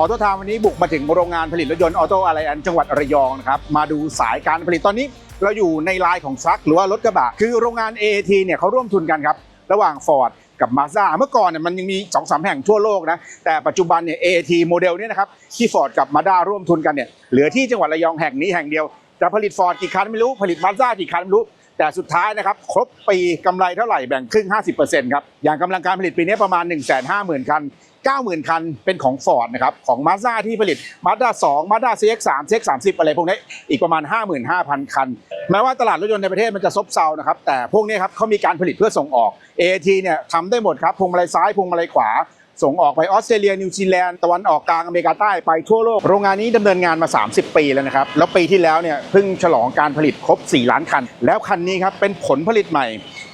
อโตไทม์วันนี้บุกมาถึงโรงงานผลิตรถยนต์ออโต้อะไรอันจังหวัดระยองนะครับ มาดูสายการผลิตตอนนี้เราอยู่ในลายของทรัคหรือว่ารถกระบะ คือโรงงาน AAT เนี่ยเขาร่วมทุนกันครับ ระหว่าง Ford กับ Mazda เมื่อก่อนเนี่ยมันยังมี2อสแห่งทั่วโลกนะ แต่ปัจจุบันเนี่ย AAT โมเดลเนี่ยนะครับที่ Ford กับ Mazda ร่วมทุนกันเนี่ยเหลือที่จังหวัดระยองแห่งนี้แห่งเดียวจะผลิต Ford กี่คันไม่รู้ผลิต Mazda กี่คันไม่รู้แต่สุดท้ายนะครับครบปีกำไรเท่าไหร่แบ่งครึ่ง 50%ครับอย่างกำลังการผลิตปีนี้ประมาณ 1 5 0 0 0 0 คัน 90,000 คันเป็นของ Ford นะครับ ของ Mazda ที่ผลิต Mazda 2 Mazda CX3 CX30 อะไรพวกนี้อีกประมาณ 55,000 คัน แม้ว่าตลาดรถยนต์ในประเทศมันจะซบเซานะครับ แต่พวกนี้ครับเขามีการผลิตเพื่อส่งออก AT เนี่ยทำได้หมดครับพวงมาลัยซ้ายพวงมาลัยขวา ส่งออกไปออสเตรเลียนิวซีแลนด์ตะวันออกกลางอเมริกาใต้ไปทั่วโลก โรงงานนี้ดำเนินงานมา 30 ปีแล้วนะครับ แล้วปีที่แล้วเนี่ยเพิ่งฉลองการผลิตครบ 4 ล้านคัน แล้วคันนี้ครับเป็นผลผลิตใหม่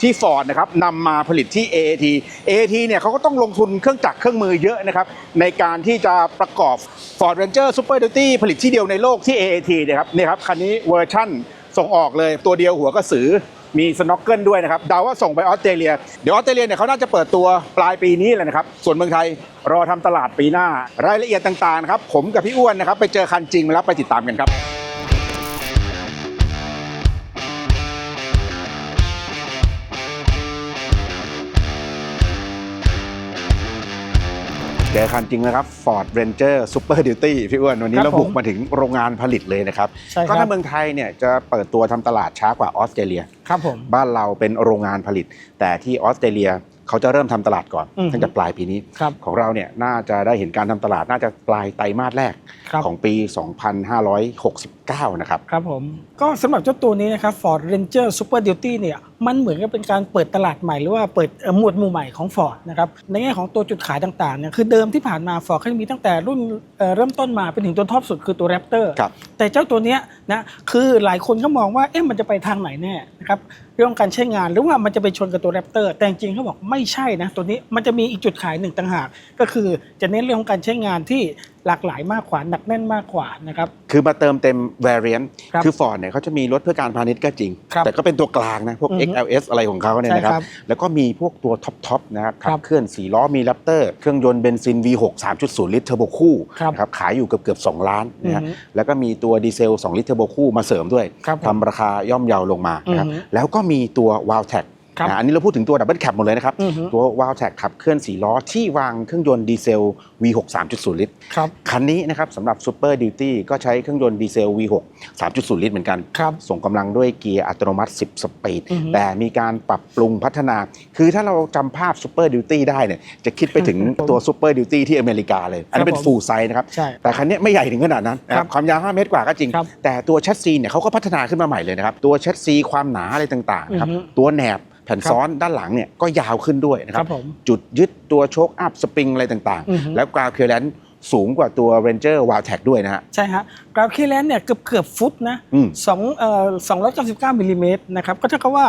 ที่ Ford นะครับนำมาผลิตที่ AAT AAT เนี่ยเขาก็ต้องลงทุนเครื่องจักรเครื่องมือเยอะนะครับในการที่จะประกอบ Ford Ranger Super Duty ผลิตที่เดียวในโลกที่ AAT เนี่ยครับนี่ครับคันนี้เวอร์ชั่นส่งออกเลยตัวเดียวหัวกระสือ มีสโนกเกิลด้วยนะครับเดาว่าส่งไปออสเตรเลีย เดี๋ยวออสเตรเลียเนี่ยเขาน่าจะเปิดตัวปลายปีนี้แหละนะครับ ส่วนเมืองไทยรอทำตลาดปีหน้า รายละเอียดต่างๆนะครับผมกับพี่อ้วนนะครับไปเจอคันจริงมาแล้วไปติดตามกันครับ เจอคันจริงแล้วครับ Ford Ranger Super Duty พี่อ้วน วันนี้ครับเราบุกผมมาถึงโรงงานผลิตเลยนะครับใช่ครับ ก็ถ้าเมืองไทยเนี่ยจะเปิดตัวทำตลาดช้ากว่าออสเตรเลีย ครับผม บ้านเราเป็นโรงงานผลิต แต่ที่ออสเตรเลียเขาจะเริ่มทำตลาดก่อนอืมตั้งแต่ปลายปีนี้ครับของเราเนี่ยน่าจะได้เห็นการทำตลาดน่าจะปลายไตรมาสแรกครับของปี 2569นะครับ ครับผม ก็สำหรับเจ้าตัวนี้นะครับ Ford Ranger Super Duty เนี่ยมันเหมือนกับเป็นการเปิดตลาดใหม่หรือว่าเปิดเอ่อหมวดหมู่ใหม่ของ Ford นะครับในแง่ของตัวจุดขายต่างๆเนี่ยคือเดิมที่ผ่านมา Ford เขาจะมีตั้งแต่รุ่นเอ่อเริ่มต้นมาเป็นถึงตัวท็อปสุดคือตัว Raptor ครับแต่เจ้าตัวเนี้ยนะคือหลายคนก็มองว่าเอ๊ะมันจะไปทางไหนแน่นะครับเรื่องการใช้งานหรือว่ามันจะไปชนกับตัว Raptor แต่จริงๆเขาบอกไม่ใช่นะตัวนี้มันจะมีอีกจุดขายหนึ่งต่างหาก ก็คือจะเน้นเรื่องของการใช้งานที่ หลากหลายมากกว่าหนักแน่นมากกว่านะครับ คือมาเติมเต็ม variant ครับคือ Ford เนี่ยเขาจะมีรถเพื่อการพาณิชย์ก็จริง ครับแต่ก็เป็นตัวกลางนะ พวก อือฮึ XLS อะไรของเขาเนี่ยนะคใช่รับครับแล้วก็มีพวกตัวท็อปทอปนะครับครัขับบเคลื่อน 4 ล้อมี Raptor เครื่องยนต์เบนซิน V6 3.0 ลิตรเทอร์โบคู่ครับ นะครับขายอยู่เกือบเกือบ2ล้านนะฮะอือฮึ แล้วก็มีตัวดีเซล 2 ลิตรเทอร์โบคู่มาเสริมด้วยครับผมทำราคาย่อมเยาลงมานะครับอือฮึ แล้วก็มีตัว w o w t e c ครับอันนี้เราพูดถึงตัวดับเบิลแคปหมดเลยนะครับ อือฮึตัว w o w t e c ขับเคลื่อน4ล้อที่วางเครื่องยนต์ดีเซล V6 3.0 ลิตรครับ คันนี้นะครับสำหรับ Super Duty ก็ใช้เครื่องยนต์ดีเซล V6 3.0 ลิตรเหมือนกัน ครับ ส่งกำลังด้วยเกียร์อัตโนมัติ 10 สปีด อือฮึ แต่มีการปรับปรุงพัฒนา คือถ้าเราจำภาพ Super Duty ได้เนี่ยจะคิดไปถึงตัว Super Duty ที่อเมริกาเลย อันนี้นเป็นผม ฟูลไซส์นะครับ ใช่ แต่คันนี้ไม่ใหญ่ถึงขนาดนั้นนะคครัรับบความยาว 5 เมตรกว่าก็จริง ครับแต่ตัวแชสซีเนี่ยเขาก็พัฒนาขึ้นมาใหม่เลยนะครับ ตัวแชสซีความหนาอะไรต่างๆนะครับ อือฮึตัวแหนบแผ่นครับซ้อนด้านหลังเนี่ยก็ยาวขึ้นด้วยนะคครัรับบผมจุดยึดตัวโชคอัพสปริงอะไรต่างอือฮึๆแล้วกราวเคลียร์แลนสูงกว่าตัว Ranger w i l d t a c ด้วยนะฮะ ใช่ฮะกราฟคีแลนเนี่ยเกือบเกือบฟุตนะอืมสองเอ่อสองร้อยเก้าสิบเก้ามิลลิเมตรนะครับก็เท่ากับว่า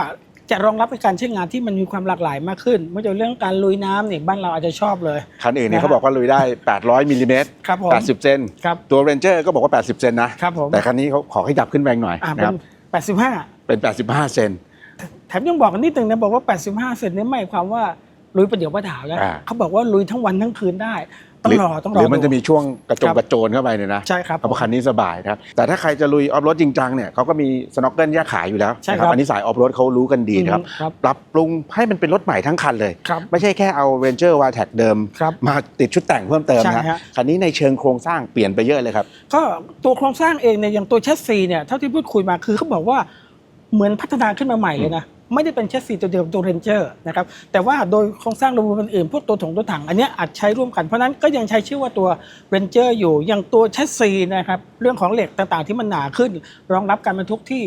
จะรองรับในการใช้งานที่มันมีความหลากหลายมากขึ้นไม่ว่าจะเรื่องการลุยน้ำเนี่ยบ้านเราอาจจะชอบเลย คันอื่นเนี่ยนะฮะเขาบอกว่าลุยได้ 800มิลลิเมตรครับผม80 เซนครับตัว Ranger ก็บอกว่า 80 เซนนะครับผมแต่คันนี้เขาขอให้ดับขึ้นแรงหน่อยอ่านะเป็ครับนแปดสิบห้าเป็น 85 เซน แถมยังบอกกันนิดนึงนะบอกว่า 85 เซนนี่หมายความว่าลุยประเดี๋ยวประดาวแล้วอ่า เขาบอกว่าลุยทั้งวันทั้งคืนได้ ต้องรอต้องรอหรือมันจะดู มีช่วงกระจงครับ กระโจนเข้าไปเนี่ยนะใช่ครับเพราะคันนี้สบายนะครับ แต่ถ้าใครจะลุยออฟโรดจริงจังเนี่ยเขาก็มีสโนว์เกิลแยกขายอยู่แล้วใช่นะครับ อันนี้สายออฟโรดเขารู้กันดีนะครับ อืมครับปรับปรุงให้มันเป็นรถใหม่ทั้งคันเลย ครับไม่ใช่แค่เอา Ranger w i l d t a c เดิม ครับ มาติดชุดแต่งเพิ่มเติมใช่นะฮะ คันนี้ในเชิงโครงสร้างเปลี่ยนไปเยอะเลยครับ ก็ตัวโครงสร้างเองเนี่ยอย่างตัวแชสซีเนี่ยเท่าที่พูดคุยมาคือเขาบอกว่า เหมือนพัฒนาขึ้นมาใหม่เลยนะ ไม่ได้เป็นแชสซีตัวเดิมตัวเรนเจอร์นะครับแต่ว่าโดยโครงสร้างรวมๆอื่นๆพวกตัวถงตัวถัง อันเนี้ยอาจใช้ร่วมกัน เพราะฉะนั้นก็ยังใช้ชื่อว่าตัวเรนเจอร์อยู่อย่างตัวแชสซีนะครับเรื่องของเหล็กต่างๆที่มันหนาขึ้น รองรับการบรรทุกที่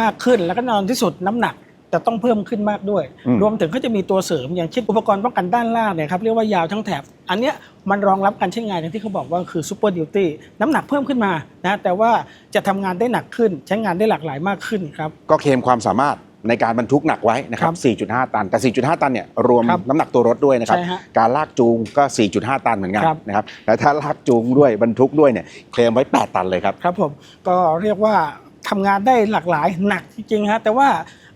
มากขึ้นแล้วก็แนอนที่สุดน้ำหนัก จะต้องเพิ่มขึ้นมากด้วยอืมรวมถึงเขาจะมีตัวเสริม อย่างเช่นอุปกรณ์ป้องกันด้านล่างเนี่ยครับเรียกว่ายาวทั้งแถบ อันเนี้ยมันรองรับการใช้งานอย่างที่เขาบอกว่าคือซูเปอร์ดิวตี้น้ำหนักเพิ่มขึ้นมานะแต่ว่าจะทำงานได้หนักขึ้น ใช้งานได้หลากหลายมากขึ้นครับก็เคลมความสามารถในการบรรทุกหนักไว้นะครัครับบ4.5 ตัน แต่ 4.5 ตันเนี่ยรวมครับน้ำหนักตัวรถด้วยนะครับใช่ฮะการลากจูงก็ 4.5 ตันเหมือนกันครับนะครับ แล้วถ้าลากจูงด้วยบรรทุกด้วยเนี่ยเคลมไว้ 8 ตันเลยครับ ครับผม ก็เรียกว่าทำงานได้หลากหลายหนักจริงๆฮะ แต่ว่า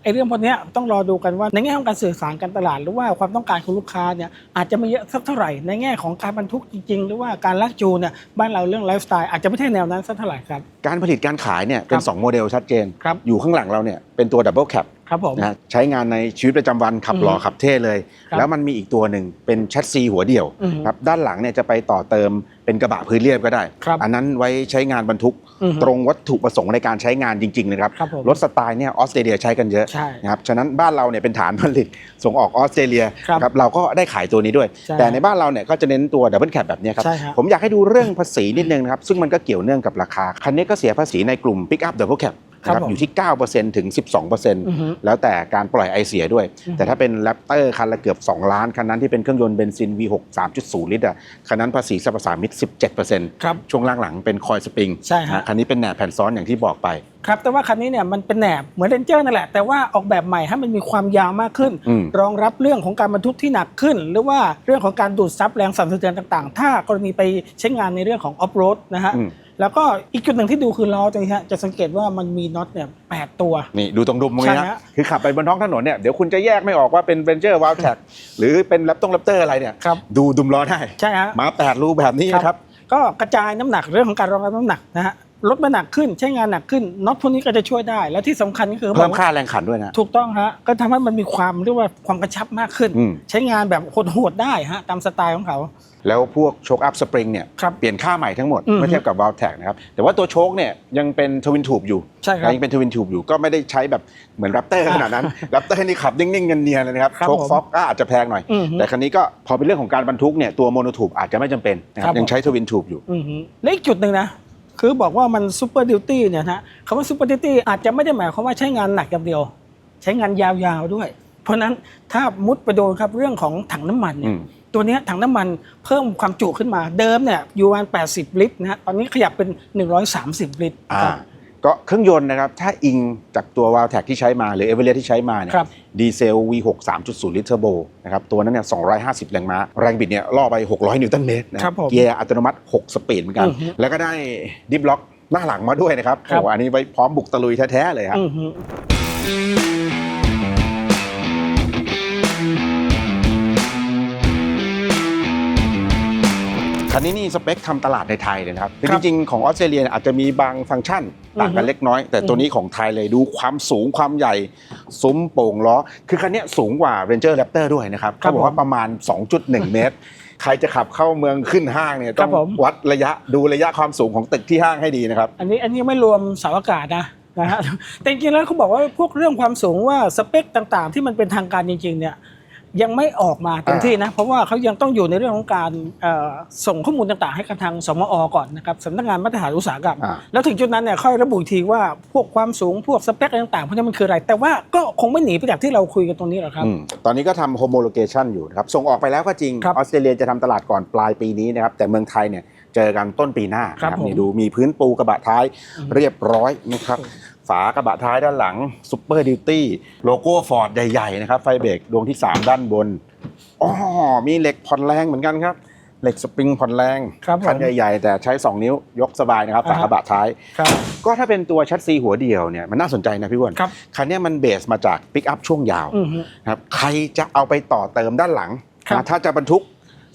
ไอ้เรื่องพวกเนี้ยต้องรอดูกันว่าในแง่ของการสื่อสารการตลาด หรือว่าความต้องการของลูกค้าเนี่ยอาจจะไม่เยอะสักเท่าไหร่ในแง่ของการบรรทุกจริงๆ หรือว่าการลากจูนเนี่ยบ้านเราเรื่องไลฟ์สไตล์อาจจะไม่ใช่แนวนั้นสักเท่าไหร่ครับการผลิตการขายเนี่ยเป็นครับ2โมเดลชัดเจนครับอยู่ข้างหลังเราเนี่ยเป็นตัวดับเบิลแคป ครับผมนะฮะใช้งานในชีวิตประจำวันขับหล่ออือฮึขับเท่เลย ครับแล้วมันมีอีกตัวหนึ่งเป็นแชสซีหัวเดี่ยวอือฮึครับด้านหลังเนี่ยจะไปต่อเติมเป็นกระบะพื้นเรียบก็ได้ ครับอันนั้นไว้ใช้งานบรรทุก อือฮึตรงวัตถุประสงค์ในการใช้งานจริงๆเลยครับครับผม รถสไตล์เนี่ยออสเตรเลียใช้กันเยอะ ใช่ นะครับ ฉะนั้นบ้านเราเนี่ยเป็นฐานผลิตส่งออกออสเตรเลียครับครับเราก็ได้ขายตัวนี้ด้วย ใช่แต่ในบ้านเราเนี่ยก็จะเน้นตัวดับเบิลแคปแบบเนี้ยครับ ใช่ครับผมอยากให้ดูเรื่องภาษีนิดนึงนะครับ ซึ่งมันก็เกี่ยวเนื่องกับราคา คันนี้ก็เสียภาษีในกลุ่ม Pick Up Double Cab นะคครัรับบผมอยู่ที่ 9%ถึง 12%อือฮึแล้วแต่การปล่อยไอเสียด้วยอือฮึแต่ถ้าเป็นแรปเตอร์คันละเกือบ 2 ล้าน คันนั้นที่เป็นเครื่องยนต์เบนซิน V6 3.0 ลิตรอะคันนั้นภาษีสรรพสามิต17%ครับช่วงล่างหลังเป็นคอยสปริงใช่ฮะคันนี้เป็นแหนบแผ่นซ้อนอย่างที่บอกไปครับแต่ว่าคันนี้เนี่ยมันเป็นแหนบเหมือนเรนเจอร์นั่นแหละแต่ว่าออกแบบใหม่ให้มันมีความยาวมากขึ้นอืมรองรับเรื่องของการบรรทุกที่หนักขึ้น หรือว่าเรื่องของการดูดซับแรงสั่นสะเทือนต่าง ๆ ถ้ากรณีไปใช้งานในเรื่องของออฟโรดนะฮะอืม แล้วก็อีกจุดหนึ่งที่ดูคือล้อตรงนี้ฮะจะสังเกตว่ามันมีน็อตเนี่ยแปดตัว นี่ดูตรงดุมตรงนี้ใช่นะฮะคือขับไปบนท้องถนนเนี่ยเดี๋ยวคุณจะแยกไม่ออกว่าเป็นเบนเจอร์วาลแท็กหรือเป็นแรปตงแรปเตอร์อะไรเนี่ยครับ ดูดุมล้อได้ใช่ฮะ มาแปดรูแบบนี้นะครับ ก็กระจายน้ำหนักเรื่องของการรองรับน้ำหนักนะฮะ ลดมาหนักขึ้นใช้งานหนักขึ้นน็อตพวกนี้ก็จะช่วยได้ และที่สำคัญก็คือเพิ่มบอกว่าค่าแรงขันด้วยนะ ถูกต้องฮะก็ทำให้มันมีความเรียกว่าความกระชับมากขึ้น อืม ใช้งานแบบโหดๆได้ฮะตามสไตล์ของเขา แล้วพวกโชคอัพสปริงเนี่ยครับเปลี่ยนค่าใหม่ทั้งหมดอืมเมื่อเทียบกับวาลแท็กนะครับ แต่ว่าตัวโชคเนี่ยยังเป็นทวินทูบอยู่ใช่ครับยังเป็นทวินทูบอยู่ก็ไม่ได้ใช้แบบเหมือนแรปเตอร์ขนาดนั้นแรปเตอร์นี่ขับนิ่งๆเนียนๆเลยนะครับครับโชคผมฟ็อกก็อาจจะแพงหน่อย อือฮึแต่คันนี้ก็พอเป็นเรื่องของการบรรทุกเนี่ยตัวโมโนทูบอาจจะไม่จำเป็นนะคครัรับบผม ยังใช้ทวินทูบอยู่ อือฮึและอีกจุดหนึ่งนะ คือบอกว่ามันซูเปอร์ดิวตี้เนี่ยนะคำว่าซูเปอร์ดิวตี้อาจจะไม่ได้หมายความว่าใช้งานหนักอย่างเดียว ใช้งานยาวๆด้วย เพราะฉะนั้นถ้ามุดไปโดนครับเรื่องของถังน้ำมันเนี่อืยมตัวเนี้ยถังน้ำมันเพิ่มความจุขึ้นมาเดิมเนี่ยอยู่ประมาณ80 ลิตรนะฮะตอนนี้ขยับเป็น 130 ลิตรอ่าครับ ก็เครื่องยนต์นะครับ ถ้าอิงจากตัววาลแท็กที่ใช้มาหรือเอเวอเรสที่ใช้มาเนี่ยครับ ดีเซล V6 3.0 ลิตรเทอร์โบนะครับตัวนั้นเนี่ย250 แรงม้า แรงบิดเนี่ยล่อไป 600 นิวตันเมตรนะครับผมเกียร์อัตโนมัติ 6 สปีดเหมือนกัน อือฮึแล้วก็ได้ดิฟล็อกหน้าหลังมาด้วยนะครับครับ โอ้อันนี้ไว้พร้อมบุกตะลุยแท้ๆเลยครับ อือฮึ คันนี้นี่สเปคทำตลาดในไทยเลยนะครับคือจริงๆของออสเตรเลียเนี่ยอาจจะมีบางฟังก์ชันต่างกันเล็กน้อย แต่ตัวนี้ของไทยเลยดูความสูงความใหญ่ซุ้มโป่งล้อ คือคันเนี้ยสูงกว่า Ranger Raptor ด้วยนะครับครัเขาบบอกว่าผมประมาณ 2.1 เมตร ใครจะขับเข้าเมืองขึ้นห้างเนี่ยคต้รัอบงผมวัดระยะดูระยะความสูงของตึกที่ห้างให้ดีนะครับ อันนี้อันนี้ไม่รวมเสาอากาศนะนะฮะแต่จริงๆแล้วเขาบอกว่าพวกเรื่องความสูงว่าสเปคต่างๆ ที่มันเป็นทางการจริงๆเนี่ย ยังไม่ออกมาเต็มที่นะ เพราะว่าเขายังต้องอยู่ในเรื่องของการเอ่อส่งข้อมูลต่างๆ ให้กับทางสมอก่อนนะครับสำนักงานมาตรฐานอุตสาหกรรมอ่าแล้วถึงจุดนั้นเนี่ยค่อยระบุอีกทีว่าพวกความสูงพวกสเปคอะไรต่างๆพวกนี้มันคืออะไร แต่ว่าก็คงไม่หนีไปจากที่เราคุยกันตรงนี้หรอกครับอืมตอนนี้ก็ทำ homologation อยู่นะครับ ส่งออกไปแล้วก็จริงครับออสเตรเลียจะทำตลาดก่อนปลายปีนี้นะครับ แต่เมืองไทยเนี่ยเจอกันต้นปีหน้าครับนะผมนี่ดูมีพื้นปูกระบะท้ายเรียบร้อยนะครับ ฝากระบะท้ายด้านหลังซูเปอร์ดิวตี้โลโก้ฟอร์ดใหญ่ๆนะครับ ไฟเบรกดวงที่ 3 ด้านบนอ๋อมีเหล็กผ่อนแรงเหมือนกันครับ เหล็กสปริงผ่อนแรงครับผมคันใหญ่ๆ แต่ใช้ 2 นิ้วยกสบายนะครับอ่าฝาฮะกระบะท้าย ครับ ก็ถ้าเป็นตัวชัดซีหัวเดียวเนี่ยมันน่าสนใจนะพี่อ้วนครับ คันเนี้ยมันเบสมาจากปิกอัพช่วงยาวอือฮึ นะครับใครจะเอาไปต่อเติมด้านหลังครับนะถ้าจะบรรทุก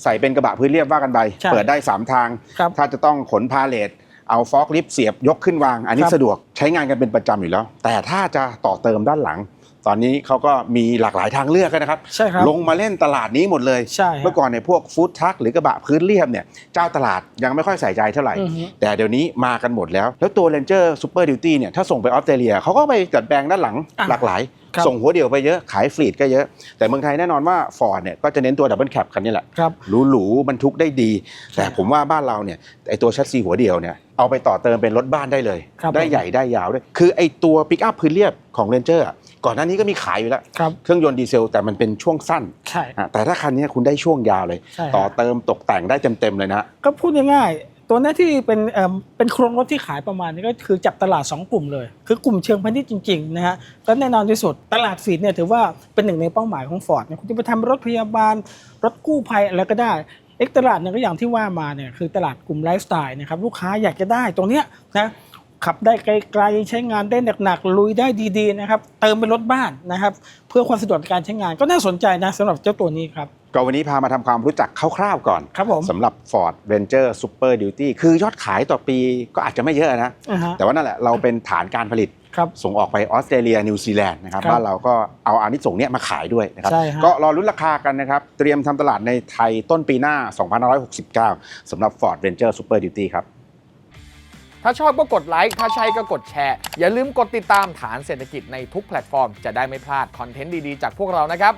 ใส่เป็นกระบะพื้นเรียบว่ากันไปใช่ เปิดได้3ทาง ครับ ถ้าจะต้องขนพาเลท เอาฟอกลิฟต์เสียบยกขึ้นวาง อันนี้ครับสะดวกใช้งานกันเป็นประจำอยู่แล้ว แต่ถ้าจะต่อเติมด้านหลัง ตอนนี้เขาก็มีหลากหลายทางเลือกนะครับ ใช่ครับ ลงมาเล่นตลาดนี้หมดเลย ใช่ฮะเมื่อก่อนเนี่ยพวกฟู้ดทักหรือกระบะพื้นเรียบเนี่ย เจ้าตลาดยังไม่ค่อยใส่ใจเท่าไหร่อือฮึแต่เดี๋ยวนี้มากันหมดแล้ว แล้วตัว Ranger Super Duty เนี่ยถ้าส่งไปออสเตรเลียเขาก็ไปจัดแปลงด้านหลังอะหลากหลายครับส่งหัวเดียวไปเยอะขายฟรีดก็เยอะ แต่เมืองไทยแน่นอนว่า Ford เนี่ยก็จะเน้นตัวดับเบิลแคปคันนี้แหละครับหรูๆบรรทุกได้ดี แต่ผมว่าบ้านเราเนี่ยไอตัวชัดซีหัวเดียวเนี่ย เอาไปต่อเติมเป็นรถบ้านได้เลย ครับได้ผมใหญ่ได้ยาวด้วย คือไอตัวปิกอัพพื้นเรียบของ Ranger อะก่อนหน้านี้ก็มีขายอยู่แล้ว ครับ เครื่องยนต์ดีเซลแต่มันเป็นช่วงสั้นใช่ อะแต่ถ้าคันนี้คุณได้ช่วงยาวเลย ใช่ฮะต่อเติมตกแต่งได้เต็มๆเลยนะ ก็พูดง่ายๆ ตัวเนี้ยที่เป็นเอ่อเป็นโครงรถที่ขายประมาณนี้ก็คือจับตลาด 2 กลุ่มเลย คือกลุ่มเชิงพาณิชย์จริงๆนะฮะก็แน่นอนที่สุดตลาดฟีดเนี่ยถือว่าเป็นหนึ่งในเป้าหมายของฟอร์ดคุณจะไปทำรถพยาบาล รถกู้ภัยอะไรก็ได้ เอกตลาดเนี่ยก็อย่างที่ว่ามาเนี่ยคือตลาดกลุ่มไลฟ์สไตล์นะครับลูกค้าอยากจะได้ตรงเนี้ยนะขับได้ไกลๆใช้งานได้หนักๆลุยได้ดีๆนะครับเติมเป็นรถบ้านนะครับเพื่อความสะดวกในการใช้งานก็น่าสนใจนะสำหรับเจ้าตัวนี้ครับก็วันนี้พามาทำความรู้จักคร่าวๆก่อนครับผมสำหรับ Ford Ranger Super Duty คือยอดขายต่อปีก็อาจจะไม่เยอะนะ อ่าฮะ แต่ว่านั่นแหละเราเป็นฐานการผลิต ครับส่งออกไปออสเตรเลียนิวซีแลนด์นะครับครับบ้านเราก็เอาอานิสงส์เนี้ยมาขายด้วยนะครับ ใช่ฮะ ก็รอรุ้นราคากันนะครับ เตรียมทำตลาดในไทยต้นปีหน้า 2569สำหรับ Ford Ranger Super Duty ครับ ถ้าชอบก็กดไลค์ ถ้าใช่ก็กดแชร์ อย่าลืมกดติดตามฐานเศรษฐกิจในทุกแพลตฟอร์ม จะได้ไม่พลาดคอนเทนต์ดี ๆ จากพวกเรานะครับ